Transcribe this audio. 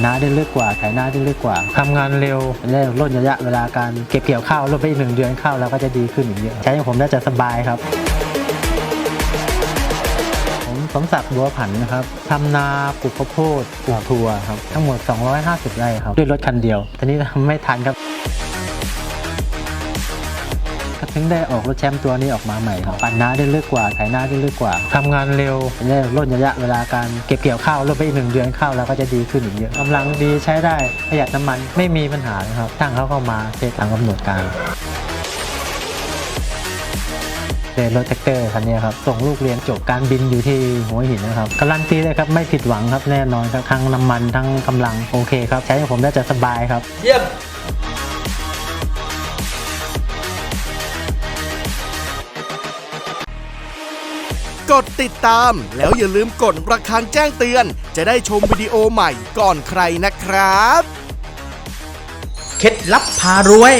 นนาได้ลึกกว่าไถนาได้ลึกกว่าทำงานเร็วและลดระยะเวลาการเก็บเกี่ยวข้าวลดไปอีกหนึ่งเดือนข้าวเราก็จะดีขึ้นอีกเยอะใช้ของผมน่าจะสบายครับผมสมศักดิ์บัวผันนะครับทำนาปลูกข้าวโพดปลูกถั่วครับ ทั้งหมด 250 ไร่ครับ ด้วยรถคันเดียว ตอนนี้ทำไม่ทันครับ ถึงได้ออกรถแชมป์ตัวนี้ออกมาใหม่ครับปั่นนาได้ลึกกว่าไถนาได้ลึกกว่าทำงานเร็วและลดระยะเวลาการเก็บเกี่ยวข้าวลดไปอีกหนึ่งเดือนข้าวเราก็จะดีขึ้นอีกเยอะกำลังดีใช้ได้ประหยัดน้ำมันไม่มีปัญหาเลยครับช่างเขาเข้ามาเช็คตามกำหนดการเลยรถแท็กเตอร์คันนี้ครับส่งลูกเรียนจบการบินอยู่ที่หัวหินนะครับการันตีเลยครับไม่ผิดหวังครับแน่นอนครับทั้งน้ำมันทั้งกำลังโอเคครับใช้ของผมน่าจะสบายครับเยี่ยม กดติดตาม แล้วอย่าลืมกดระฆังแจ้งเตือน จะได้ชมวิดีโอใหม่ก่อนใครนะครับ เคล็ดลับพารวย